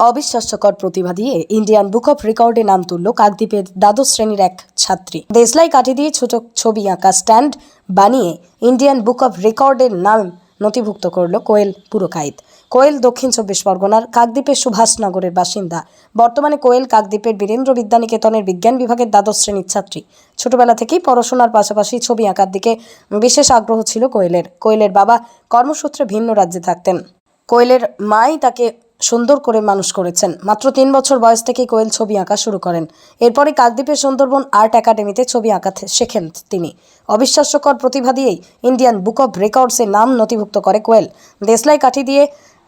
অবিশ্বাস্যকর প্রতিভা দিয়ে Indian book of রেকর্ডে নাম তুলল কাকদ্বীপের দ্বাদশ শ্রেণির এক ছাত্রী। দেশলাই কাঠি দিয়ে ছোট ছবি আঁকা স্ট্যান্ড বানিয়ে ইন্ডিয়ান বুক অফ রেকর্ডের নাম নথিভুক্ত করল কোয়েল পুরকাইত কোয়েল দক্ষিণ চব্বিশ পরগনার কাকদ্বীপের সুভাষনগরের বাসিন্দা। বর্তমানে কোয়েল কাকদ্বীপের বীরেন্দ্র বিদ্যানিকেতনের বিজ্ঞান বিভাগের দ্বাদশ শ্রেণির ছাত্রী। ছোটবেলা থেকেই পড়াশোনার পাশাপাশি ছবি আঁকার দিকে বিশেষ আগ্রহ ছিল কোয়েলের। কোয়েলের বাবা কর্মসূত্রে ভিন্ন রাজ্যে থাকতেন। কোয়েলের মাই তাকে সুন্দর করে মানুষ করেছেন। মাত্র তিন বছর বয়স থেকেই কোয়েল ছবি আঁকা শুরু করেন। এরপরে কাকদ্বীপের সুন্দরবন আর্ট একাডেমিতে ছবি আঁকা শেখেন তিনি। অবিশ্বাস্যকর প্রতিভা দিয়েই ইন্ডিয়ান বুক অফ রেকর্ডসে নাম নথিভুক্ত করে কোয়েল। দেশলাই কাঠি দিয়ে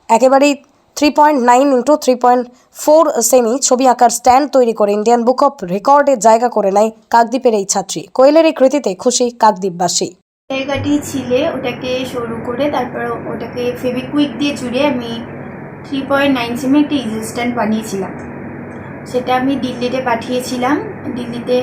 একেবারেই three point nine into three point four semi ছবি আঁকার স্ট্যান্ড তৈরি করে ইন্ডিয়ান বুক অফ রেকর্ডে জায়গা করে নেয় কাকদ্বীপের এই ছাত্রী। কোয়েলের এই কৃতিতে খুশি কাকদ্বীপবাসী। জায়গাটি ছিলে, ওটাকে সরু করে, তারপর ওটাকে ফেভিকুইক দিয়ে জুড়ে আমি থ্রি পয়েন্ট নাইন সেমি একটা ইজি স্ট্যান্ড বানিয়েছিলাম। সেটা আমি দিল্লিতে পাঠিয়েছিলাম। দিল্লিতে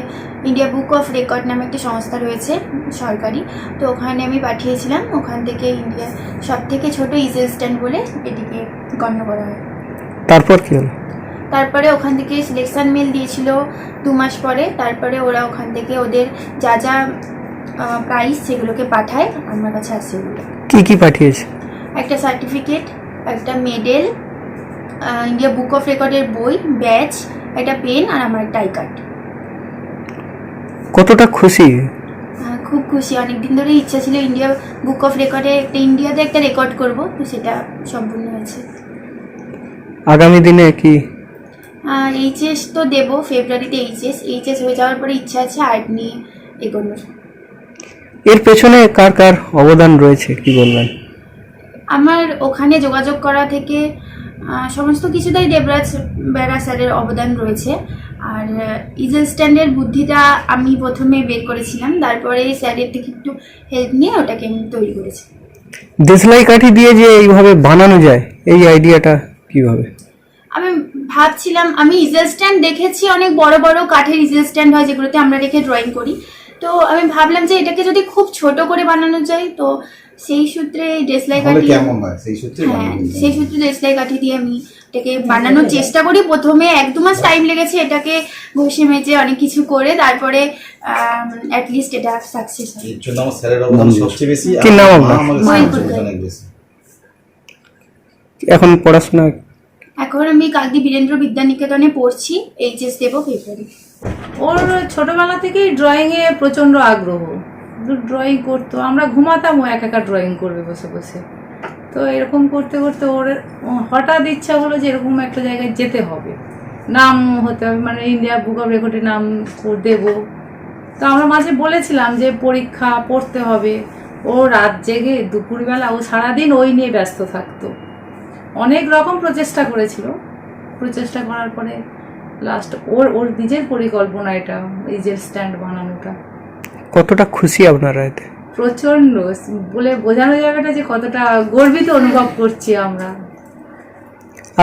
ইন্ডিয়া বুক অফ রেকর্ড নামে একটা সংস্থা রয়েছে সরকারি। তো ওখানে আমি পাঠিয়েছিলাম। ওখান থেকে ইন্ডিয়া সব থেকে ছোটো ইজি স্ট্যান্ড বলে এটিকে গণ্য করা হয়। তারপর কি হলো? তারপরে ওখান থেকে সিলেকশন মেল দিয়েছিল দু মাস পরে। তারপরে ওরা ওখান থেকে ওদের যা যা প্রাইস সেগুলোকে পাঠায়। আমার কাছে আসে ওগুলো। কি কি পাঠিয়েছে? একটা সার্টিফিকেট একটা মেডেল ইন্ডিয়া বুক অফ রেকর্ডের বই ব্যাচ একটা পেন আর আমার একটা আই কার্ড কতটা খুশি? খুব খুশি। অনেক দিন ধরে ইচ্ছা ছিল ইন্ডিয়া বুক অফ রেকর্ডে একটা ইন্ডিয়াতে একটা রেকর্ড করব তো সেটা সম্পূর্ণ হয়েছে। আগামী দিনে কি? এইচএস তো দেবো ফেব্রুয়ারিতে এইচএস এইচএস হয়ে যাওয়ার পরে ইচ্ছা আছে আর্ট নিয়ে এগোনোর। এর পেছনে কার কার অবদান রয়েছে কি বলবেন? আমার ওখানে যোগাযোগ করা থেকে সমস্ত কিছুটাই দেবরাজ বেড়া স্যারের অবদান রয়েছে। আর ইজেল স্ট্যান্ডের বুদ্ধিটা আমি প্রথমে বের করেছিলাম তারপরে স্যারের থেকে একটু হেল্প নিয়ে ওটাকে আমি তৈরি করেছি। দেশলাই কাঠি দিয়ে যে এইভাবে বানানো যায় এই আইডিয়াটা কীভাবে? আমি ভাবছিলাম আমি ইজেল স্ট্যান্ড দেখেছি অনেক বড় বড় কাঠের ইজেল স্ট্যান্ড হয় যেগুলোতে আমরা রেখে ড্রয়িং করি। তো আমি ভাবলাম যে এটাকে যদি খুব ছোট করে বানানো যায় তো সেই সূত্রে ডেসলাই কাঠি কেমন হয়? সেই সূত্রে হ্যাঁ সেই সূত্রে দেশলাই কাঠি দিয়ে আমি এটাকে বানানোর চেষ্টা করি। প্রথমে এক দু মাস টাইম লেগেছে এটাকে ঘষে মেজে অনেক কিছু করে তারপরে অ্যাটলিস্ট এটা সাকসেস হয় এর জন্য আমার স্যারের অবদান সবচেয়ে বেশি কি নাম আর আপনার? আমাদের মহিন সাহায্য পুরকাইত। অনেক বেশি। এখন পড়াশোনা এখন আমি কাকদি বীরেন্দ্র বিদ্যানিকেতনে পড়ছি এইচএস দেবো ফেব্রুয়ারি ওর ছোটবেলা থেকেই ড্রয়িংয়ে প্রচণ্ড আগ্রহ। ড্রয়িং করতো। আমরা ঘুমাতামও এক একা ড্রয়িং করবে বসে বসে। তো এরকম করতে করতে ওর হঠাৎ ইচ্ছা হলো যে এরকম একটা জায়গায় যেতে হবে। নাম হতে হবে মানে ইন্ডিয়া বুক অফ রেকর্ডে নাম দেবো। তো আমরা মাঝে বলেছিলাম যে পরীক্ষা পড়তে হবে। ও রাত জেগে দুপুরবেলা ও সারাদিন ওই নিয়ে ব্যস্ত থাকতো। অনেক রকম প্রচেষ্টা করেছিল। প্রচেষ্টা করার পরে লাস্ট ওর ওর নিজের পরিকল্পনা এটা এই যে স্ট্যান্ড বানানোটা। কতটা খুশি আপনারা এতে? প্রচণ্ড। বলে বোঝানো যাবে না যে কতটা গর্বিত অনুভব করছি আমরা।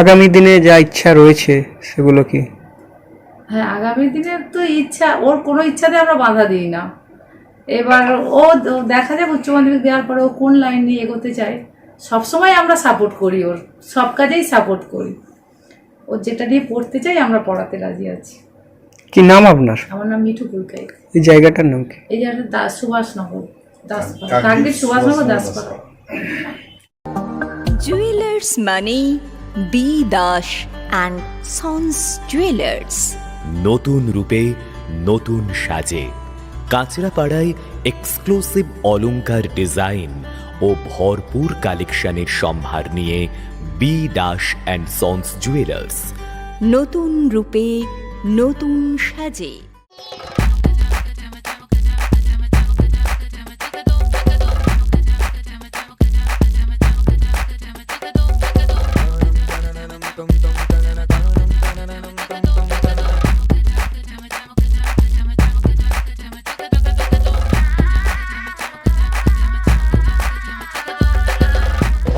আগামী দিনে যা ইচ্ছা রয়েছে সেগুলো কি? হ্যাঁ আগামী দিনের তো ইচ্ছা ওর কোনো ইচ্ছাতে আমরা বাধা দিই না। এবার ও দেখা যাবে উচ্চ মাধ্যমিক দেওয়ার পরে ও কোন লাইন নিয়ে এগোতে চায়। সবসময় আমরা সাপোর্ট করি ওর সব কাজেই সাপোর্ট করি। ও যেটা নিয়ে পড়তে চাই আমরা পড়াতে রাজি আছি। কি নাম আপনার? আমার নাম মিঠু পুলকাই এই জায়গাটার নাম কি? এই দাস সুভাষনগর দাসপাড়া। দাসপাড়া। জুয়েলার্স মানেই B Das and sons jewellers নতুন রূপে নতুন সাজে। কাঁচরাপাড়ায় এক্সক্লুসিভ অলংকার ডিজাইন ও ভরপুর কালেকশনের সম্ভার নিয়ে B Das and sons jewellers নতুন রূপে নতুন সাজে।